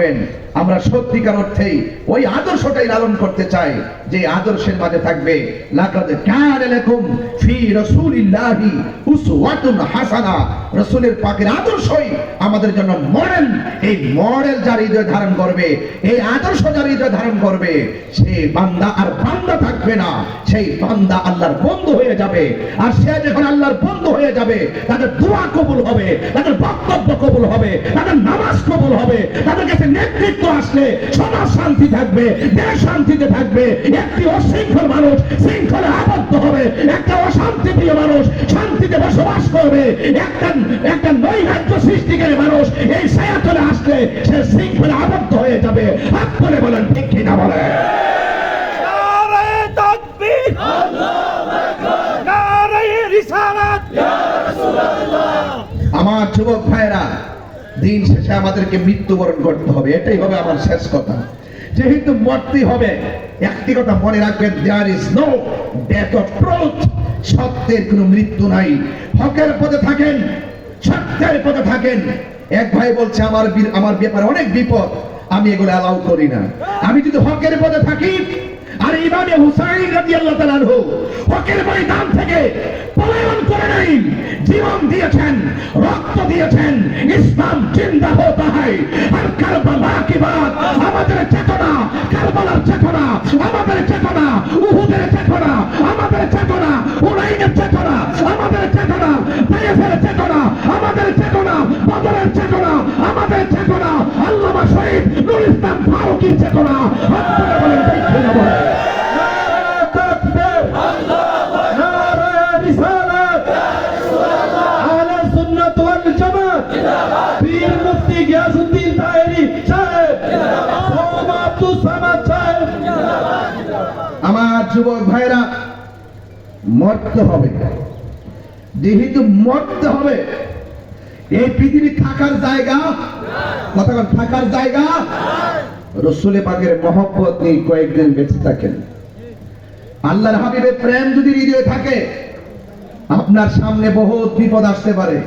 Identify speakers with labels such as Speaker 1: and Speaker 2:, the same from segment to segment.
Speaker 1: করবেন। আমরা সত্যিকার অর্থেই ওই আদর্শটাই লালন করতে চাই, যে আদর্শের মাঝে থাকবে। পাকের আদর্শই আমাদের জন্য মডেল। এই মডেল যার হৃদয় ধারণ করবে, এই আদর্শ যার হৃদয় ধারণ করবে, সে বান্দা আর বান্দা থাকবে না। সেই বান্দা আল্লাহর বন্ধু হয়ে যাবে। আর সে যখন আল্লাহর বন্ধু হয়ে যাবে, তাদের দোয়া কবুল হবে, তাদের বক্তব্য কবুল হবে, তাদের নামাজ কবুল হবে, তাদের কাছে নেতৃত্ব আসলে সমাজ শান্তি থাকবে দেশ শান্তিতে থাকবে। একটি অশৃঙ্খল মানুষ শৃঙ্খলে আবদ্ধ হবে একটা অশান্তি প্রিয় মানুষ শান্তিতে বসবাস করবে। একটা একটা নৈরাজ্য সৃষ্টিকারী মানুষ এই ছায়াতলে আসলে সে শৃঙ্খলে আবদ্ধ হয়ে যাবে। হাত করে বলেন ঠিক কিনা বলেন?
Speaker 2: রিসালাত।
Speaker 1: আমার যুবক ভাইরা দিন শেষে আমাদেরকে মৃত্যুবরণ করতে হবে। এটাই হবে আমার শেষ কথা। যেহেতু মরতেই হবে, একটি কথা মনে রাখবেন there is no death of truth সত্যের কোনো মৃত্যু নাই। হকের পথে থাকেন, সত্যের পথে থাকেন। এক ভাই বলছে, আমার আমার ব্যাপারে অনেক বিপদ, আমি এগুলো অ্যালাউ করি না। আমি যদি হকের পথে থাকি আর ইমামে হুসাইন রাদিয়াল্লাহু তাআলা আনহু হকের ময়দান থেকে পলায়ন করে নাই, জীবন দিয়েছেন, রক্ত দিয়েছেন, ইসলাম জিন্দা হতে হয়। আর কারবালা কি বাদ আমাদের চেতনা, কারবালার চেতনা, আমাদের চেতনা, উহুদের চেতনা, আমাদের চেতনা মরতে হবে। যেহেতু মরতে হবে। এই পৃথিবী থাকার জায়গা? কতক্ষণ থাকার জায়গা? রসুলে পাকের মহব্বত নিয়ে কয়েকদিন বেঁচে থাকেন। আল্লাহর হাবিবের প্রেম যদি হৃদয়ে থাকে, আপনার সামনে বহুত বিপদ আসতে পারে।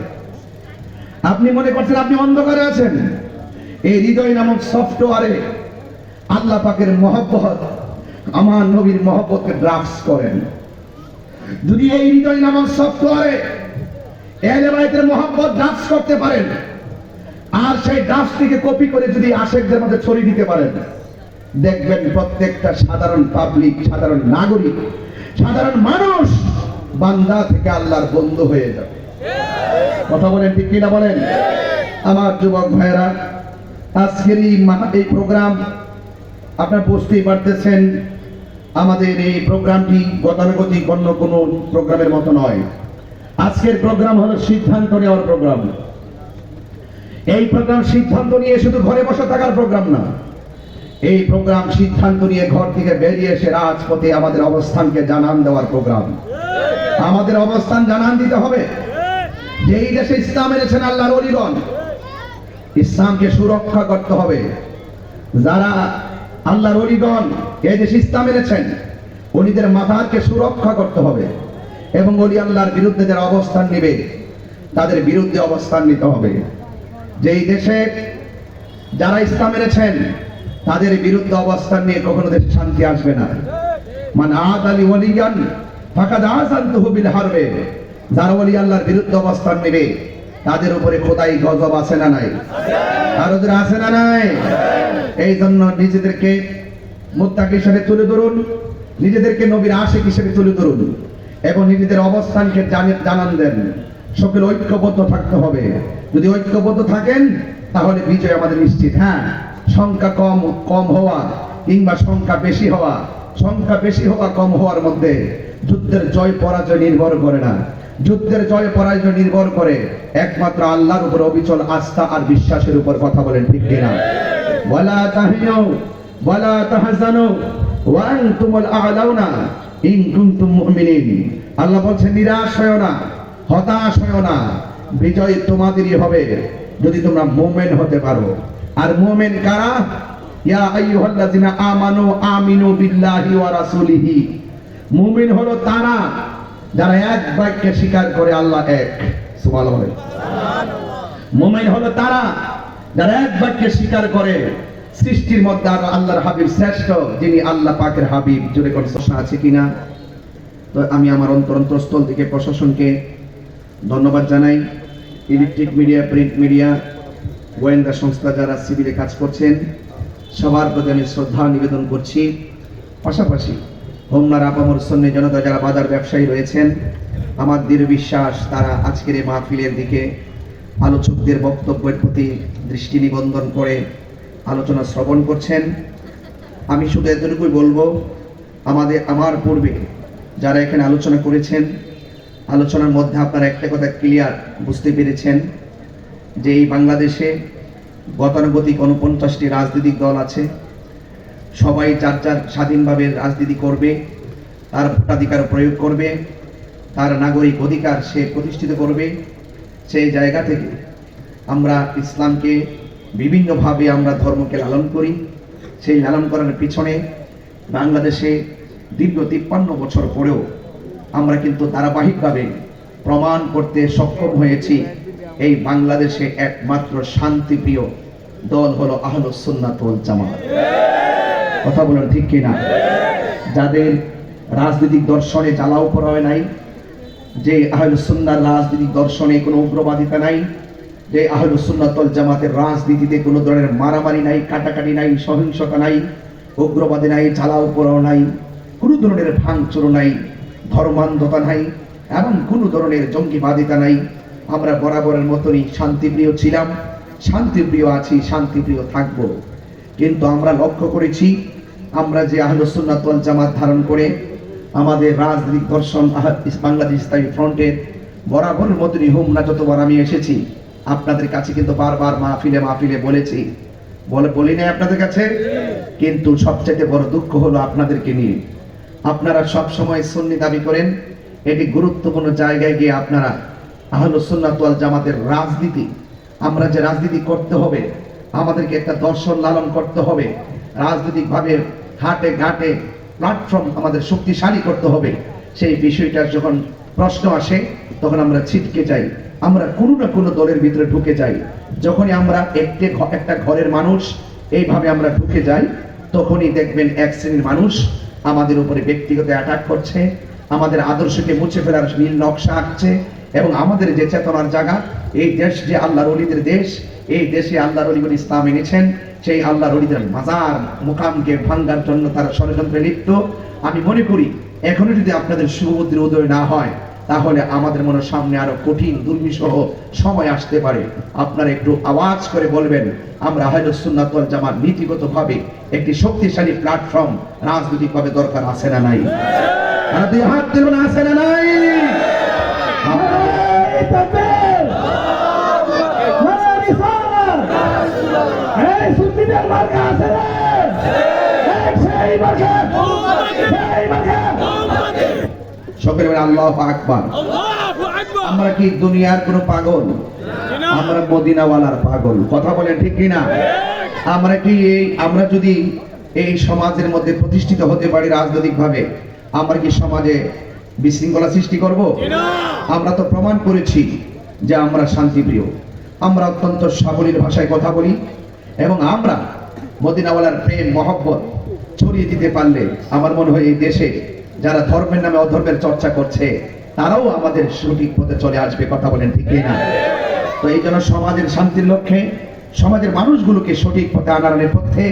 Speaker 1: আপনি মনে করছেন আপনি অন্ধকারে আছেন? এই হৃদয় নামক সফটওয়্যারে আল্লাহ পাকের মহব্বত, আমার নবীর মহব্বতকে ড্রাফটস করেন। যদি এই হৃদয় নামক সফটওয়্যারে এলেবাইতের মহব্বত ড্রাফটস করতে পারেন। আর সেই ড্রাফটটিকে কপি করে যদি আশেকদের মধ্যে ছড়িয়ে দিতে পারেন। দেখবেন প্রত্যেকটা সাধারণ পাবলিক সাধারণ নাগরিক, সাধারণ মানুষ বান্দা থেকে আল্লাহর বন্ধু হয়ে যাবে। কথা বলেন ঠিক কিনা বলেন? আমার যুবক ভাইরা আজকের এই এই প্রোগ্রাম আপনার বুঝতেই পারতেছেন আমাদের এই প্রোগ্রামটি গতানুগতিক অন্য কোনো প্রোগ্রামের মতো নয়। আজকের প্রোগ্রাম হলো সিদ্ধান্ত নেওয়ার প্রোগ্রাম। এই প্রোগ্রাম সিদ্ধান্ত নিয়ে শুধু ঘরে বসে থাকার প্রোগ্রাম না। এই প্রোগ্রাম সিদ্ধান্ত নিয়ে ঘর থেকে বেরিয়ে এসে রাজপথে আমাদের অবস্থানকে জানান দেওয়ার প্রোগ্রাম। আমাদের অবস্থান জানান দিতে হবে। যে এই দেশে ইসলাম এনেছেন আল্লাহর অলিগণ, ইসলামকে সুরক্ষা করতে হবে। যারা আল্লাহর অলিগণ এই দেশে ইসলাম এনেছেন অলিদের মাথাকে সুরক্ষা করতে হবে এবং অলি আল্লাহর বিরুদ্ধে যারা অবস্থান নেবে, তাদের বিরুদ্ধে অবস্থান নিতে হবে। যেই দেশে যারা ইসলাম এনেছেন তাদের বিরুদ্ধে অবস্থান নিয়ে কখনো দেশে শান্তি আসবে না। মানে আদ আলী ওলিয়ান, ফাকাদ আযানতুহু বিল হারবে, যারা অলি আল্লাহর বিরুদ্ধে অবস্থান নেবে তাদের উপরে খোদাই গজব আছে না নাই? আর ওদের আছে না নাই? এই জন্য নিজেদেরকে মুত্তাক হিসেবে তুলে ধরুন, নিজেদেরকে নবীর আশেক হিসেবে তুলে ধরুন, এবং নিজেদের অবস্থানকে জানি- জানান দেন। সকলে ঐক্যবদ্ধ থাকতে হবে। যদি ঐক্যবদ্ধ থাকেন, তাহলে বিজয় আমাদের নিশ্চিত। হ্যাঁ সংখ্যা কম কম হওয়া কিংবা সংখ্যা বেশি হওয়া, সংখ্যা বেশি হওয়া কম হওয়ার মধ্যে যুদ্ধের জয় পরাজয় নির্ভর করে না। যুদ্ধের জয় পরাজয় নির্ভর করে। একমাত্র আল্লাহর উপর অবিচল আস্থা আর বিশ্বাসের উপর কথা বলেন ঠিক কিনা? ওয়ালা তাহিনু, ওয়ালা তাহজানু, ওয়া আনতুমুল আ'লাউনা, ইন কুনতুম মুমিনিন। আল্লাহ নিরাশ না, হতাশ হয়ো না, বিজয় তোমাদেরই হবে যদি তোমরা মুমিন হতে পারো। আর মুমিন কারা? ইয়া আইয়ুহাল্লাযিনা আমানু আমিনু বিল্লাহি ওয়া রাসূলিহি। মুমিন হলো তারা যারা এক বাক্যে স্বীকার করে আল্লাহ এক, সুবহানাল্লাহ মুমিন হলো তারা, যারা এক বাক্যে স্বীকার করে, সৃষ্টির মধ্যে আর আল্লাহর হাবিব শ্রেষ্ঠ, যিনি আল্লাহ পাকের হাবিব। জুড়ে কোন প্রশ্ন আছে কিনা? তো আমি আমার অন্তর অন্তরস্থল থেকে প্রশাসনকে ধন্যবাদ জানাই। ইলেকট্রিক মিডিয়া, প্রিন্ট মিডিয়া, গোয়েন্দা সংস্থা যারা সিভিলে কাজ করছেন, সবার প্রতি আমি শ্রদ্ধা নিবেদন করছি। পাশাপাশি হোমনার আপামর সন্নি জনতা যারা বাজার ব্যবসায়ী রয়েছেন, আমার দৃঢ় বিশ্বাস তারা আজকের এই মাহফিলের দিকে আলোচকদের বক্তব্যের প্রতি দৃষ্টি নিবন্ধন করে আলোচনা শ্রবণ করছেন। আমি শুধু এতটুকুই বলব, আমাদের, আমার পূর্বে যারা এখানে আলোচনা করেছেন, আলোচনার মধ্যে আপনারা একটা কথা ক্লিয়ার বুঝতে পেরেছেন, যে এই বাংলাদেশে গতানুগতিক উনপঞ্চাশটি রাজনৈতিক দল আছে সবাই যার যার স্বাধীনভাবে রাজনীতি করবে, তার ভোটাধিকার প্রয়োগ করবে, তার নাগরিক অধিকার সে প্রতিষ্ঠিত করবে, সেই জায়গা থেকে আমরা ইসলামকে বিভিন্নভাবে আমরা ধর্মকে লালন করি। সেই লালন করার পিছনে বাংলাদেশে দীর্ঘ তিপ্পান্ন বছর পরেও আমরা কিন্তু ধারাবাহিকভাবে প্রমাণ করতে সক্ষম হয়েছি, এই বাংলাদেশে একমাত্র শান্তিপ্রিয় দল হলো আহলুস সুন্নাত ওয়াল জামাত। কথা বলেন ঠিক কিনা? যাদের রাজনৈতিক দর্শনে জ্বালাও পড়া হয় নাই, যে আহলুসুন্নার রাজনৈতিক দর্শনে কোনো উগ্রবাদিতা নাই, যে আহলুসুন্নাতল জামাতের রাজনীতিতে কোনো ধরনের মারামারি নাই, কাটাকাটি নাই, সহিংসতা নাই, উগ্রবাদী নাই জ্বালাও পোড়াও নাই, কোনো ধরনের ভাঙচুর নাই, ধর্মান্ধতা নাই, এবং কোনো ধরনের জঙ্গিবাদিতা নাই, আমরা বরাবরের মতনই শান্তিপ্রিয় ছিলাম, শান্তিপ্রিয় আছি, শান্তিপ্রিয় থাকব। কিন্তু আমরা লক্ষ্য করেছি আমরা যে আহলুসুন্নাত ওয়াল জামাত ধারণ করে আমাদের রাজনৈতিক দর্শন বাংলাদেশ ইসলামী ফ্রন্টের বরাবরের মতনই হোমনা যতবার আমি এসেছি, আপনাদের কাছে কিন্তু বারবার মাহফিলে মাহফিলে বলেছি। বলে বলি নাই আপনাদের কাছে? কিন্তু সবচেয়ে বড় দুঃখ হলো আপনাদেরকে নিয়ে। আপনারা সব সময় সুন্নি দাবি করেন, এটি গুরুত্বপূর্ণ জায়গায় গিয়ে আপনারা আহলুসুন্নাত ওয়াল জামাতের রাজনীতি, আমরা যে রাজনীতি করতে হবে, আমাদেরকে একটা দর্শন লালন করতে হবে, রাজনৈতিকভাবে হাটে ঘাটে প্ল্যাটফর্ম আমাদের শক্তিশালী করতে হবে। সেই বিষয়টা যখন প্রশ্ন আসে, তখন আমরা ছিটকে যাই। আমরা কোনো না কোনো দলের ভিতরে ঢুকে যাই। যখনই আমরা একটি একটা ঘরের মানুষ এইভাবে আমরা ঢুকে যাই, তখনই দেখবেন এক শ্রেণির মানুষ আমাদের উপরে ব্যক্তিগত অ্যাটাক করছে, আমাদের আদর্শকে মুছে ফেলার নীল নকশা আঁকছে এবং আমাদের যে চেতনার জায়গা, এই দেশ যে আল্লাহর অলিদের দেশ এই দেশে আল্লাহর অলিগুল ইসলাম এনেছেন। সেই আল্লাহর অলিদের মাজার, মুকামকে ভাঙ্গার জন্য তারা ষড়যন্ত্রে লিপ্ত। আমি মনে করি, এখনও যদি আপনাদের শুভবুদ্ধির উদয় না হয়, তাহলে আমাদের মনে সামনে আরও কঠিন দুর্বিষহ সময় আসতে পারে। আপনারা একটু আওয়াজ করে বলবেন, আমরা ওয়াল জামাত নীতিগতভাবে একটি শক্তিশালী প্ল্যাটফর্ম রাজনৈতিকভাবে দরকার আছে না নাই? হাত তুলুন আছে না নাই? সকলে বলে আল্লাহ আকবার। আমরা কি দুনিয়ার কোনো পাগল? আমরা মদিনাওয়ালার পাগল। কথা বলেন ঠিক কিনা? আমরা কি এই আমরা যদি এই সমাজের মধ্যে প্রতিষ্ঠিত হতে পারি রাজনৈতিকভাবে আমরা কি সমাজে বিশৃঙ্খলা সৃষ্টি করব? আমরা তো প্রমাণ করেছি যে আমরা শান্তিপ্রিয়। আমরা অত্যন্ত সাবলীর ভাষায় কথা বলি এবং আমরা মদিনাওয়ালার প্রেম মহব্বত ছড়িয়ে দিতে পারলে আমার মনে হয় এই দেশে যারা ধর্মের নামে অধর্মের চর্চা করছে, তারাও আমাদের সঠিক পথে চলে আসবে, কথা বলেন ঠিক না তো এই জন্য সমাজের শান্তির লক্ষ্যে, সমাজের মানুষগুলোকে সঠিক পথে আনার পথে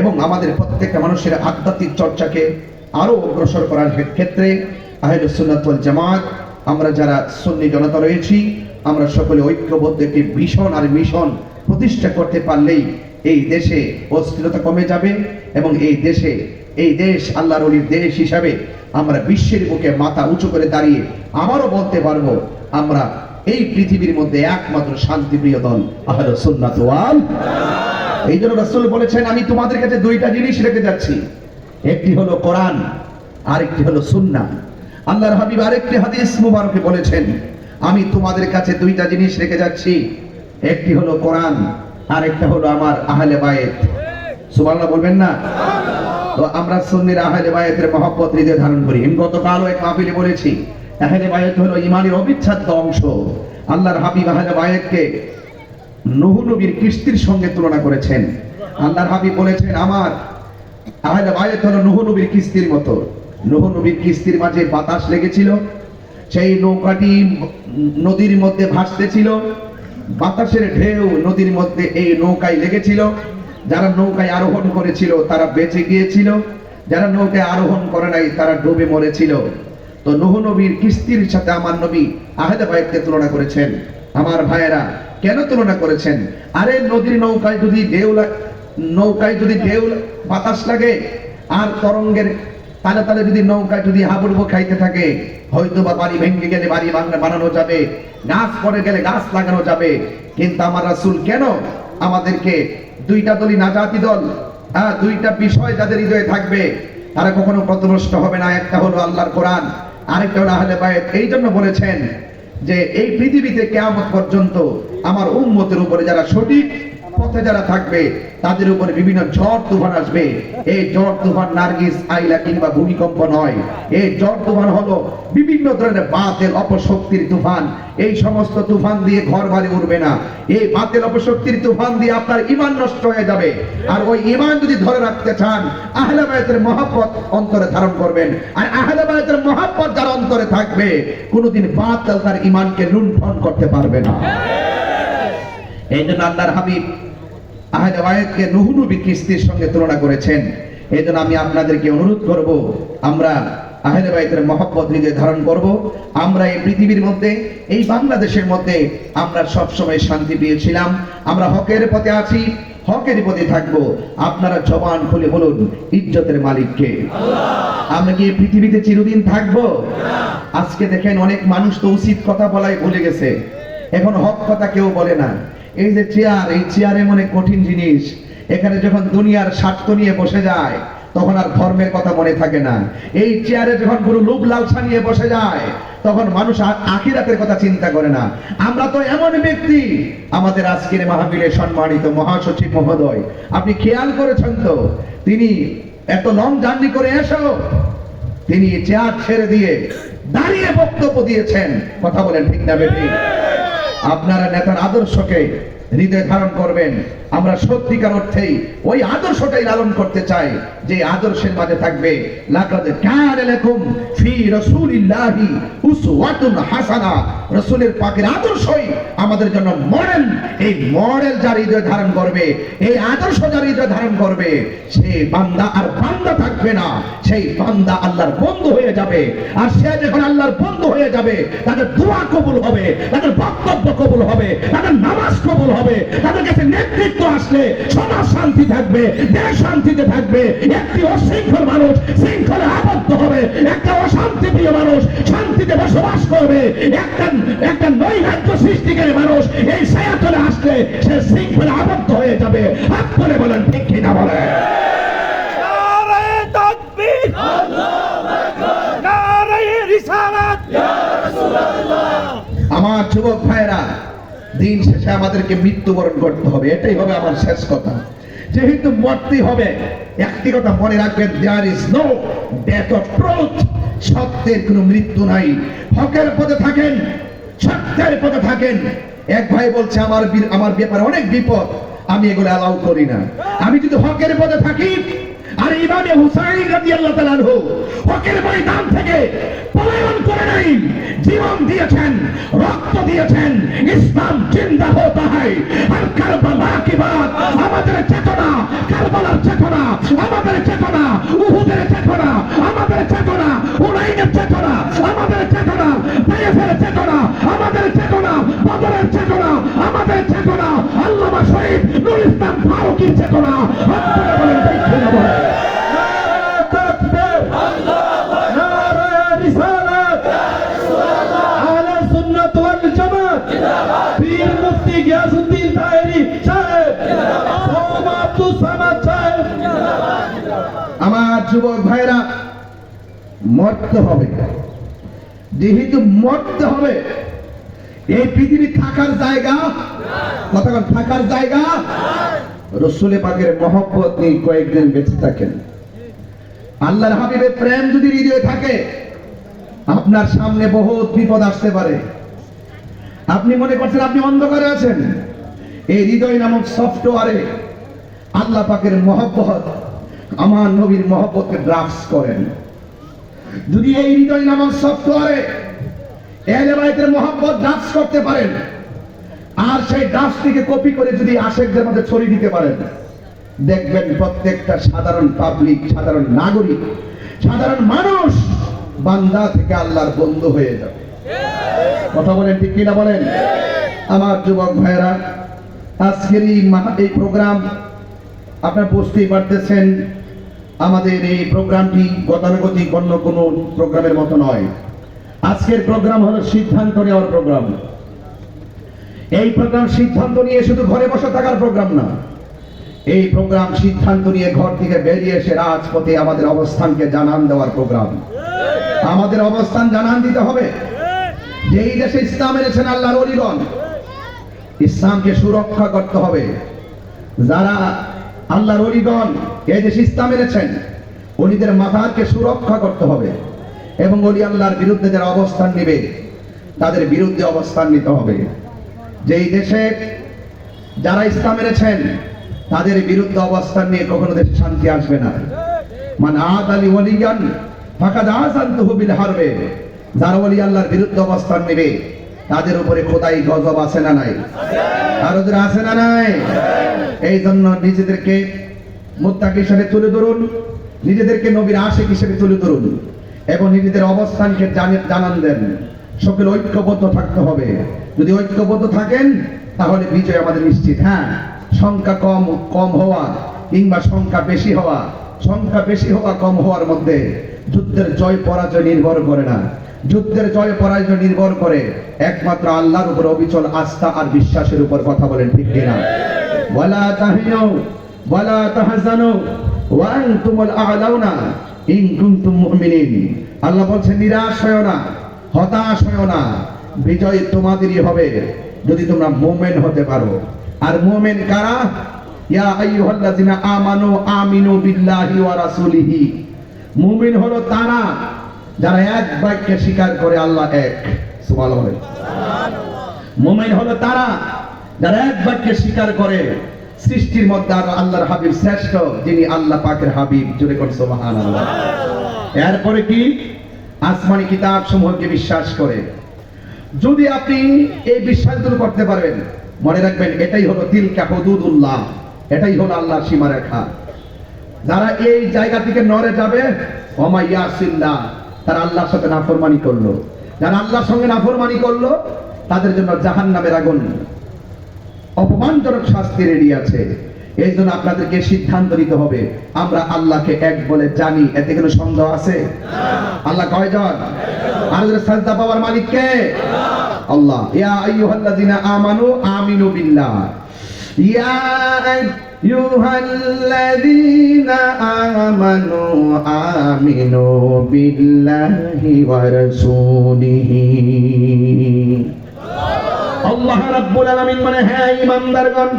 Speaker 1: এবং আমাদের প্রত্যেকটা মানুষের আধ্যাত্মিক চর্চাকে আরও অগ্রসর করার ক্ষেত্রে আহলুসুন্নাত ওয়াল জামাত, আমরা যারা সুন্নি জনতা রয়েছি, আমরা সকলে ঐক্যবদ্ধ একটি ভীষণ আর মিশন প্রতিষ্ঠা করতে পারলেই এই দেশে অস্থিরতা কমে যাবে এবং এই দেশে এই দেশ আল্লাহর অলির দেশ হিসাবে আমরা বিশ্বের বুকে মাথা উঁচু করে দাঁড়িয়ে আবারও বলতে পারব, আমরা এই পৃথিবীর মধ্যে একমাত্র শান্তিপ্রিয় দল, আহলে এই জন্য রাসূল বলেছেন, আমি তোমাদের কাছে দুইটা জিনিস রেখে যাচ্ছি। একটি হলো কোরআন, আরেকটি হলো সুন্নাহ। আল্লাহর হাবিব আরেকটি হাদিস মুবারকে বলেছেন, আমি তোমাদের কাছে দুইটা জিনিস রেখে যাচ্ছি। একটি হলো কোরআন, আরেকটা হলো আমার আহলে বায়েত সুবহানাল্লাহ বলবেন না? তো আমরা সুন্নির আহলে বায়াতের মহব্বত হৃদয়ে ধারণ করি। আমি গতকালও এক মাহফিলে বলেছি, আহলে বায়াত হলো ইমানের অবিচ্ছেদ্য অংশ। আল্লাহর হাবিব আহলে বায়াতকে নহু নবীর কিস্তির সঙ্গে তুলনা করেছেন। আল্লাহর হাবিব বলেছেন, আমার আহলে বায়ত হলো নহু নবীর কিস্তির মতো। নহু নবীর কিস্তির মাঝে বাতাস লেগেছিল, সেই নৌকাটি নদীর মধ্যে ভাসতেছিল, বাতাসের ঢেউ নদীর মধ্যে এই নৌকায় লেগেছিল। যারা নৌকায় আরোহণ করেছিল, তারা বেঁচে গিয়েছিল। যারা নৌকায় আরোহণ করে নাই, তারা ডুবে মরেছিল। তো নহু নবীর কিস্তির সাথে আমার নবী আহেদে ভাইকে তুলনা করেছেন। আমার ভাইয়েরা, কেন তুলনা করেছেন? আরে নদীর নৌকায় যদি ঢেউ নৌকায় যদি ঢেউ বাতাস লাগে, আর তরঙ্গের তালে তালে যদি নৌকায় যদি হাবুডুবো খাইতে থাকে হয়তো বা বাড়ি ভেঙে গেলে বাড়ি বানানো যাবে, গাছ পড়ে গেলে গাছ লাগানো যাবে। কিন্তু আমার রাসুল কেন আমাদেরকে দুইটা দলই নাজাতি দল হ্যাঁ দুইটা বিষয় যাদের হৃদয়ে থাকবে, তারা কখনো পথভ্রষ্ট হবে না। একটা হলো আল্লাহর কোরআন, আরেকটা হলো আহলে বায়ত এই জন্য বলেছেন যে এই পৃথিবীতে কেয়ামত পর্যন্ত আমার উম্মতের উপরে যারা সঠিক পথে যারা থাকবে তাদের উপরে বিভিন্ন ঝড় তুফান আসবে। এই ঝড় তুফান নার্গিস আইলা কিংবা ভূমিকম্প নয়। এই ঝড় তুফান হলো বিভিন্ন ধরনের বাতেল অপশক্তির তুফান। এই সমস্ত তুফান দিয়ে ঘর বাড়ি উঠবে না। এই বাতেল অপশক্তির তুফান দিয়ে আপনার ইমান নষ্ট হয়ে যাবে। আর ওই ইমান যদি ধরে রাখতে চান আহলে বায়াতের মহাব্বত অন্তরে ধারণ করবেন। আর আহলে বায়াতের মহাব্বত যার অন্তরে থাকবে কোনোদিন বাতেল তার ইমানকে লুণ্ঠন করতে পারবে না। এই জন্য আল্লাহর হাবিব আহলে কিস্তির সঙ্গে তুলনা করেছেন। এই জন্য আমি আপনাদেরকে অনুরোধ করব আমরা আহলে বাইতের মহব্বত ধারণ করব। আমরা এই পৃথিবীর মধ্যে এই বাংলাদেশের মধ্যে আমরা সব সময় শান্তি পেয়েছিলাম। আমরা হকের পথে আছি হকের পথে থাকব। আপনারা জবান খুলে বলুন ইজ্জতের মালিককে। আমরা কি পৃথিবীতে চিরদিন থাকব? আজকে দেখেন অনেক মানুষ তো উচিত কথা বলাই ভুলে গেছে। এখন হক কথা কেউ বলে না। এই যে চেয়ার এই চেয়ার এমন এক কঠিন জিনিস। এখানে যখন দুনিয়ার স্বার্থ নিয়ে বসে যায়, তখন আর ধর্মের কথা মনে থাকে না। এই চেয়ারে যখন পুরো লোভ লালসা নিয়ে বসে যায়, তখন মানুষ আখিরাতের কথা চিন্তা করে না। আমরা তো এমন ব্যক্তি। আমাদের আজকের মাহফিলে সম্মানিত মহাসচিব মহোদয়, আপনি খেয়াল করেছেন তো? তিনি এত লং জার্নি করে এসো। তিনি চেয়ার ছেড়ে দিয়ে দাঁড়িয়ে বক্তব্য দিয়েছেন। কথা বলেন ঠিক না বেঠি আপনারা নেতার আদর্শকে হৃদয়ে ধারণ করবেন। আমরা সত্যিকার অর্থেই ওই আদর্শটাই লালন করতে চাই, যে আদর্শের মাঝে থাকবে। হাসানা। পাকের আদর্শই আমাদের জন্য মডেল। এই মডেল যার হৃদয়ে ধারণ করবে, এই আদর্শ যার হৃদয়ে ধারণ করবে, সে বান্দা আর বান্দা থাকবে না। সেই বান্দা আল্লাহর বন্ধু হয়ে যাবে। আর সে যখন আল্লাহর বন্ধু হয়ে যাবে, তাদের দোয়া কবুল হবে, তাদের বক্তব্য কবুল হবে, তাদের নামাজ কবুল হবে। তাদের কাছে নেতৃত্ব আসলে সমাজ শান্তি থাকবে দেশ শান্তিতে থাকবে। একটি অশৃঙ্খল মানুষ শৃঙ্খলে আবদ্ধ হবে। একটা অশান্তি প্রিয় মানুষ শান্তিতে বসবাস করবে। একটা একটা নৈরাজ্য সৃষ্টিকারী মানুষ এই ছায়াতলে আসলে সে শৃঙ্খলে আবদ্ধ হয়ে যাবে। হাত করে বলেন ঠিক কিনা বলেন?
Speaker 2: রিসালাত।
Speaker 1: আমার যুবক ভাইরা দিন শেষে আমাদেরকে মৃত্যুবরণ করতে হবে। এটাই হবে আমার শেষ কথা। যেহেতু মরতেই হবে, একটি কথা মনে রাখবেন there is no death of truth সত্যের কোনো মৃত্যু নাই। হকের পথে থাকেন, সত্যের পথে থাকেন। এক ভাই বলছে, আমার আমার ব্যাপারে অনেক বিপদ, আমি এগুলো অ্যালাউ করি না। আমি যদি হকের পথে থাকি আর ইমামে হুসাইন রাদিয়াল্লাহু তাআলা হকের ময়দান থেকে পলায়ন করে নাই, জীবন দিয়েছেন, রক্ত দিয়েছেন, ইসলাম জিন্দা হতে হয় আর কারবালা কি বাত? আমাদের চেতনা, কারবালার চেতনা, আমাদের চেতনা, উহুদের চেতনা, আমাদের চেতনা হুনাইনের চেতনা, আমাদের চেতনা, তায়েফের চেতনা, আমাদের চেতনা, বদরের চেতনা, আমাদের চেতনা, আল্লামা শহীদ নুর ইসলাম ফারুকীর চেতনা। আপনারা বলেন, ঠিক কিনা যুবক ভাইরা, মরতে হবে। যেহেতু মরতে হবে, এই পৃথিবী থাকার জায়গা? কতক্ষণ থাকার জায়গা? রসুলে পাকের মহব্বত নিয়ে কয়েকদিন বেঁচে থাকেন। আল্লাহর হাবিবের প্রেম যদি হৃদয়ে থাকে, আপনার সামনে বহুত বিপদ আসতে পারে। আপনি মনে করছেন আপনি অন্ধকারে আছেন, এই হৃদয় নামক সফটওয়্যারে আল্লাহ পাকের মহব্বত আমার নবীর মহব্বতকে ড্রাফটস করেন। যদি এই হৃদয় নামক সফটওয়্যারে এলেবাইতের মহব্বত ড্রাফটস করতে পারেন। আর সেই ড্রাফটটিকে কপি করে যদি আশেকদের মধ্যে ছড়িয়ে দিতে পারেন। দেখবেন প্রত্যেকটা সাধারণ পাবলিক, সাধারণ নাগরিক, সাধারণ মানুষ বান্দা থেকে আল্লাহর বন্ধু হয়ে যাবে। কথা বলেন ঠিক কিনা বলেন? আমার যুবক ভাইয়েরা, আজকের এই প্রোগ্রাম আপনারা বুঝতেই পারতেছেন আমাদের এই প্রোগ্রামটি গতানুগতিক অন্য কোনো প্রোগ্রামের মতো নয়। আজকের প্রোগ্রাম হলো সিদ্ধান্ত নেওয়ার প্রোগ্রাম। এই প্রোগ্রাম সিদ্ধান্ত নিয়ে শুধু ঘরে বসে থাকার প্রোগ্রাম না, এই প্রোগ্রাম সিদ্ধান্ত নিয়ে ঘর থেকে বেরিয়ে এসে রাজপথে আমাদের অবস্থানকে জানান দেওয়ার প্রোগ্রাম। আমাদের অবস্থান জানান দিতে হবে। যে এই দেশে ইসলাম এনেছেন আল্লাহর অলিগণ, ইসলামকে সুরক্ষা করতে হবে। যারা আল্লাহর অলিগণ এই দেশে ইসলাম এনেছেন অলিদের মাথাকে সুরক্ষা করতে হবে এবং অলি আল্লাহর বিরুদ্ধে যারা অবস্থান নেবে, তাদের বিরুদ্ধে অবস্থান নিতে হবে। যেই দেশে যারা ইসলাম এনেছেন তাদের বিরুদ্ধে অবস্থান নিয়ে কখনো দেশে শান্তি আসবে না। মানে আদ আলী ওলিয়ান ফাঁকা দাসান তহবিল হারবে। যারা ওলি আল্লাহর বিরুদ্ধে অবস্থান নেবে, তাদের উপরে খোদাই গজব আছে না নাই? আর ওদের আছে না নাই? এই জন্য নিজেদেরকে মুত্তাক হিসেবে তুলে ধরুন, নিজেদেরকে নবীর আশেক হিসেবে তুলে ধরুন, এবং নিজেদের অবস্থানকে জানান দেন। সকলে ঐক্যবদ্ধ থাকতে হবে। যদি ঐক্যবদ্ধ থাকেন, তাহলে বিজয় আমাদের নিশ্চিত। হ্যাঁ সংখ্যা কম কম হওয়া কিংবা সংখ্যা বেশি হওয়া, সংখ্যা বেশি হওয়া, কম হওয়ার মধ্যে যুদ্ধের জয়, পরাজয় নির্ভর করে না। যুদ্ধের জয়, পরাজয় নির্ভর করে একমাত্র আল্লাহর উপর অবিচল আস্থা আর বিশ্বাসের উপর কথা বলেন ঠিক কিনা? ওয়ালা তাহিনু ওয়ালা তাহজানু ওয়া আনতুমুল আ'লাউনা ইন আল্লাহ নিরাশ না, হতাশ না, বিজয় তোমাদেরই হবে যদি তোমরা হতে পারো। আর কারা? ইয়া আইয়ুহাল্লাযিনা আমানু আমিনু বিল্লাহি ওয়া রাসূলিহি। মুমিন হলো তারা যারা এক বাক্যে স্বীকার করে আল্লাহ এক। সুবহানাল্লাহ। মুমিন হলো তারা যারা এক বাক্যে স্বীকার করে সৃষ্টির মধ্যে আল্লাহর হাবিব শ্রেষ্ঠ, যিনি আল্লাহ পাকের হাবিব। জুড়ে কোন সুবহানাল্লাহ। এরপরে কি? আসমানি কিতাব সমূহকে বিশ্বাস করে। যদি আপনি এই বিশ্বাসগুলো করতে পারবেন, মনে রাখবেন এটাই হলো তিলকা হুদুদুল্লাহ। এটাই হলো আল্লাহর সীমারেখা। যারা এই জায়গা থেকে নড়ে যাবে তারা আল্লাহর সাথে নাফরমানি করল। যারা আল্লাহর সঙ্গে নাফরমানি করল, তাদের জন্য জাহান নামের আগুন। অপমানজনক শাস্তি রেডি আছে। এই জন্য আপনাদেরকে সিদ্ধান্ত নিতে হবে, আমরা আল্লাহকে এক বলে জানি, এতে কোনো সন্দেহ আছে? আল্লাহ কয়জন? আর সাজদা পাওয়ার মালিক কে? আল্লাহ। ইয়া আইয়ুহাল্লাযিনা আমানু আমিনু বিল্লাহ। ইয়া আমানু আমিনু বিল্লাহি ওয়া রাসূলিহি। আল্লাহ রাব্বুল আলামিন মানে হ্যাঁ ইমানদারগণ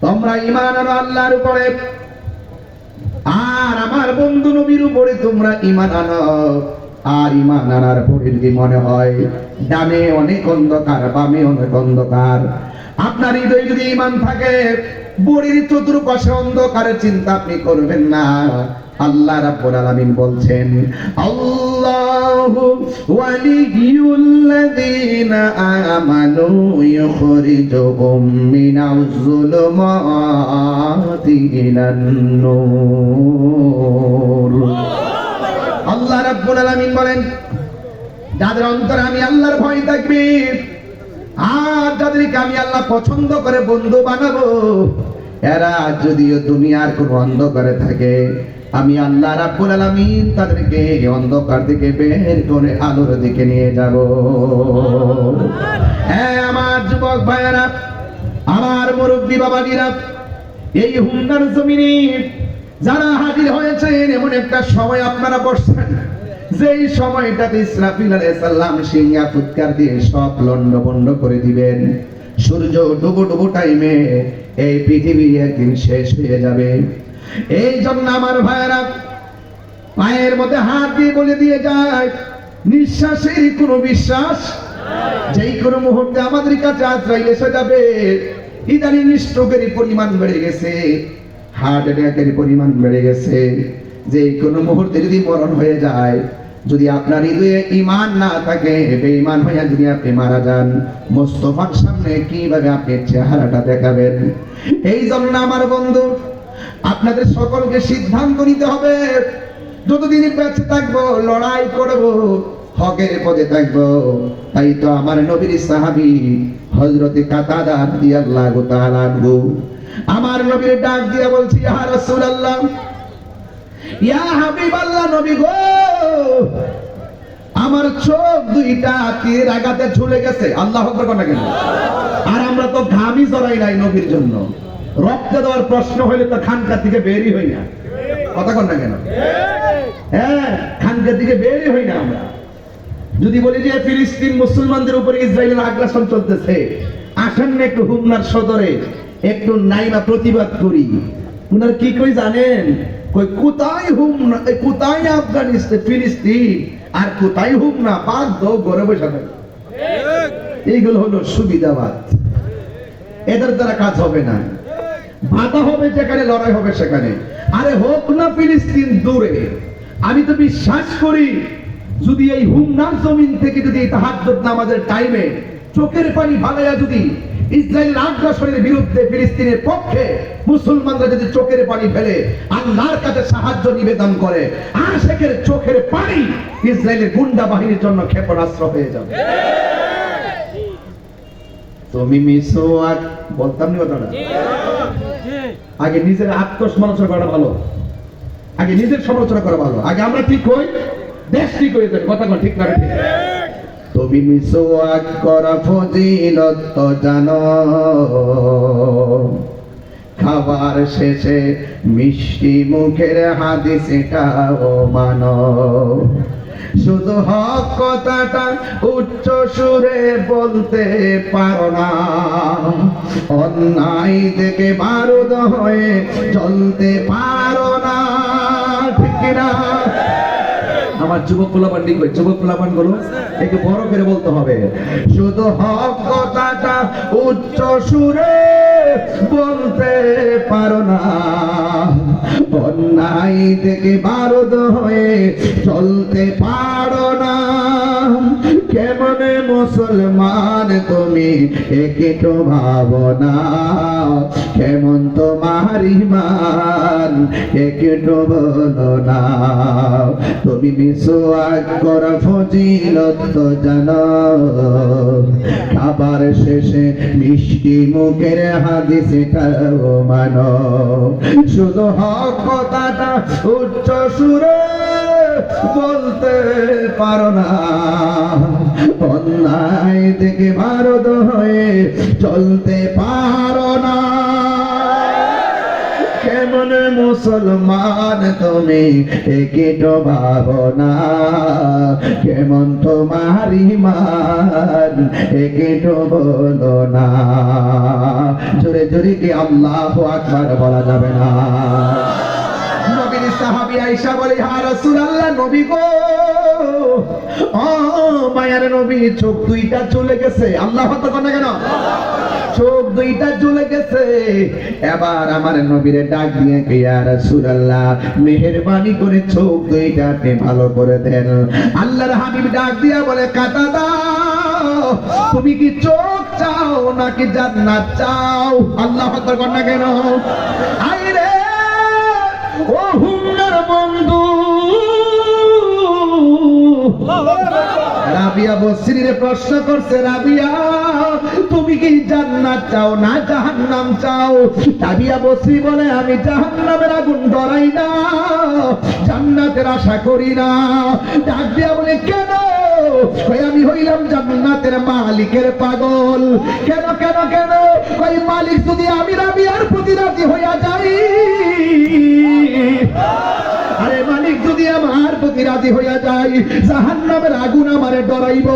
Speaker 1: তোমরা ঈমান আনো আল্লাহর উপরে। আর আমার বন্ধু নবীর উপরে তোমরা ঈমান আনো। আর ঈমান আনার পরে যদি মনে হয়। ডানে অনেক অন্ধকার, বামে অনেক অন্ধকার। আপনার হৃদয়ে যদি ঈমান থাকে, বড়ির চতুর্পাশে অন্ধকারের চিন্তা আপনি করবেন না। আল্লাহ রাব্বুল আলামিন বলছেন, আল্লাহু ওয়ালিয়ুল্লাযীনা আমানু ইউখরিজুহুম মিনাজ যুলুমাতি ইলান নূর রাব্বুল আলামিন বলেন, যাদের অন্তরে আমি আল্লাহর ভয় থাকবে, আর যাদেরকে আমি আল্লাহ পছন্দ করে বন্ধু বানাবো, এরা যদিও দুনিয়ার কোন অন্ধকারে থাকে, আমি আল্লাহ রাব্বুল আলামিন তাদেরকে অন্ধকার থেকে বের করে আলোর দিকে নিয়ে যাব। হ্যাঁ আমার যুবক ভাইয়েরা, আমার মুরব্বী বাবাজিরা, এই হুন্ডার জমিনে যারা হাজির হয়েছেন, এমন একটা সময় আপনারা বসছেন। যেই সময়টাতে ইসরাফিল আলাইহিস সালাম সিংহা ফুৎকার দিয়ে সব লন্ডভন্ড করে দিবেন, সূর্য ডুবো ডুবো টাইমে এই পৃথিবী একদিন শেষ হয়ে যাবে। এই জন্য আমার ভাইয়েরা, পায়ের মধ্যে হাত দিয়ে বলে দিয়ে যায়, নিঃশ্বাসের কোনো বিশ্বাস? যেই কোনো মুহূর্তে আমাদের কাছে আশ্রয় এসে যাবে, ইদানিং স্ট্রোকের পরিমাণ বেড়ে গেছে হার্ট অ্যাটাকের পরিমাণ বেড়ে গেছে। যে কোনো মুহূর্তে যদি মরণ হয়ে যায় যদি আপনার হৃদয়ে ইমান না থাকে, বেঈমান হইয়া যদি আপনি মারা যান, মোস্তফার সামনে কীভাবে আপনি চেহারাটা দেখাবেন? এই জন্য আমার বন্ধু, আপনাদের সকলকে সিদ্ধান্ত নিতে হবে। যতদিন বেঁচে থাকব, লড়াই করব, হকের পদে থাকব। তাই তো আমার নবীর সাহাবি হজরতে কাতাদা রাদিয়াল্লাহু তাআলা আমার নবীর ডাক দিয়া বলছি, ইয়া রাসূলুল্লাহ ইয়া নবী গো, আমার চোখ দুইটা তীর আঘাতে ঝুলে গেছে? আল্লাহ আকবার কোন? আর আমরা তো ঘামি জড়াই নাই নবীর জন্য। রক্ত দেওয়ার প্রশ্ন হইলে তো খানকা থেকে বেরই হই না। কথা কন না কেন? হ্যাঁ বেরই হই না আমরা। যদি বলি যে ফিলিস্তিন মুসলমানদের উপরে ইসরায়েলের আগ্রাসন চলতেছে, আসেন না একটু হুমনার সদরে, একটু প্রতিবাদ করি। উনার কি কই জানেন? হুম না আফগানিস্তান, ফিলিস্তিন? আর হুম না ঘরে বসে এইগুলো হলো সুবিধাবাদ। এদের দ্বারা কাজ হবে না। বাধা হবে যেখানে, লড়াই হবে সেখানে। আরে হোক না ফিলিস্তিন দূরে, আমি তো বিশ্বাস করি, যদি এই হুমনার জমিন থেকে যদি তাহাজ্জুদ নামাজের টাইমে চোখের পানি ভালাইয়া যদি ইসরায়েল আগ্রাসনের বিরুদ্ধে ফিলিস্তিনের পক্ষে মুসলমানরা যদি চোখের পানি ফেলে, আল্লাহর কাছে সাহায্য নিবেদন করে আশেকের চোখের পানি ইসরায়েলের গুন্ডা বাহিনীর জন্য ক্ষেপণাস্ত্র হয়ে যাবে। তুমি মিসওয়াক বলতাম নি কথাটা? আগে নিজের আত্মসমালোচনা করা ভালো। আগে নিজের সমালোচনা করা ভালো। আগে আমরা ঠিক হই, দেশ ঠিক হয়ে যাবে কথা ঠিক না, ঠিক তুমি মিসওয়াক করা ফজিলত তো জানো। খাবার শেষে মিষ্টি মুখের হাদিস এটাও মানো। শুধু হক কথাটা উচ্চ সুরে বলতে পারো না। অন্যায় থেকে বারুদ হয়ে চলতে পারো না, ঠিক না আমার যুবক পোলাপান লিখবে যুবক পোলাপানগুলো একটু বড় করে বলতে হবে। শুধু হক কথাটা উচ্চ সুরে বলতে পারো না। অন্যায় থেকে বারদ হয়ে চলতে পারো না। কেমনে মুসলমান তুমি একটু ভাবনা কেমন তোমার ইমান? একটু বলো না তুমি করা ফজিলত তো জানো। খাবার শেষে মিষ্টি মুখের মানো। শুধু হক কথাটা উচ্চ সুরে বলতে পারো না। অন্যায় থেকে ভারত হয়ে চলতে পারো না। কেমন মুসলমান, তুমি একেটো ভাবনা কেমন তোমার ইমান একেটো বলো না। জোরে জোরে কি আল্লাহ আকবার বলা যাবে না? নবীর সাহাবী আয়েশা বলে, হা রাসূলুল্লাহ, নবী গো। ও মায়ার নবী, চোখ দুইটা চলে গেছে। আল্লাহ তো কেন? চোখ দুইটা চলে গেছে। এবার আমার নবীরে ডাক দিয়ে কে, ইয়া রাসূলুল্লাহ, মেহেরবানি করে চোখ দুইটা আপনি ভালো করে দেন। আল্লাহর হাবিব ডাক দিয়া বলে কাটা দাও, তুমি কি চোখ চাও নাকি জান্নাত চাও? আল্লাহ তো কোন কেন? আই রে ও হুমনার বন্ধু রাবিয়া বসরিরে প্রশ্ন করছে, রাবিয়া, তুমি কি জান্নাত চাও না জাহান্নাম চাও? রাবিয়া বসরি বলে, আমি জাহান্নামের আগুন ডরাই না, জান্নাতের আশা করি না। দিয়া বলে, কেন? আমি হইলাম জান্নাতের মালিকের পাগল। কেন কেন কেন? কই মালিক যদি আমি রাবিয়ার প্রতি রাজি হইয়া যাই। আরে মালিক, যদি আমার প্রতি রাজি হইয়া যায় জাহান নামের আগুন আমারে ডরাইব।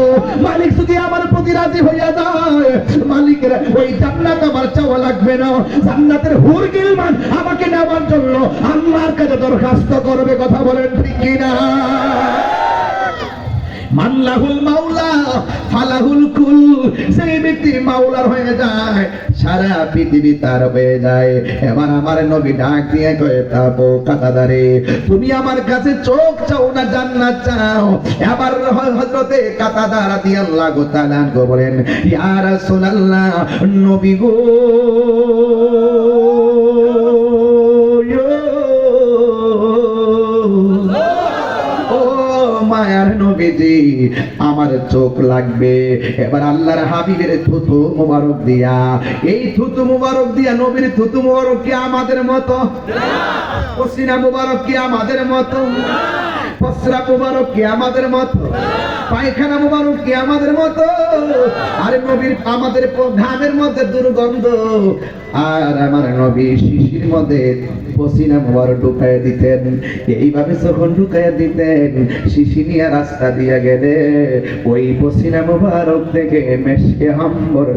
Speaker 1: মালিক, যদি আমার প্রতি রাজি হইয়া যায়, মালিকের ওই জান্নাত আমার চাওয়া লাগবে না। জান্নাতের হুর গিলমান আমাকে নেওয়ার জন্য আল্লাহর কাছে দরখাস্ত করবে, কথা বলেন ঠিক কিনা? মাল্লাহুল মাওলা, ফালাহুল কুল। সেই ব্যক্তি মাওলার হয়ে যায়, সারা পৃথিবী তার হয়ে যায়। এবার আমার নবী ডাক দিয়ে কয়ে, তাপো কাতাদারে তুমি আমার কাছে চোখ চাও না, জান্নাত চাও? এবার হযরতে কাতাদা রাদিয়াল্লাহু তাআলা বলেন, ইয়া রাসূলুল্লাহ, নবী গো। আমার চোখ লাগবে। এবার আল্লাহর হাবিবের থুতু মুবারক দিয়া এই থুতু মুবারক দিয়া নবীর থুতু মুবারক কি আমাদের মতো? না। মুবারক কি আমাদের মতো? পসরা মুবারক কি আমাদের মতো, পায়খানা মুবারক কি আমাদের মতো, আরে নবীর আমাদের ঘামের মধ্যে দুর্গন্ধ, আর আমার নবী শিশির মধ্যে পসিনা মুবারক ঢুকায় দিতেন। এইভাবে যখন ঢুকায় দিতেন শিশি নিয়ে রাস্তা দিয়ে গেলে ওই পসিনা মুবারক থেকে মেশকে হাম্বর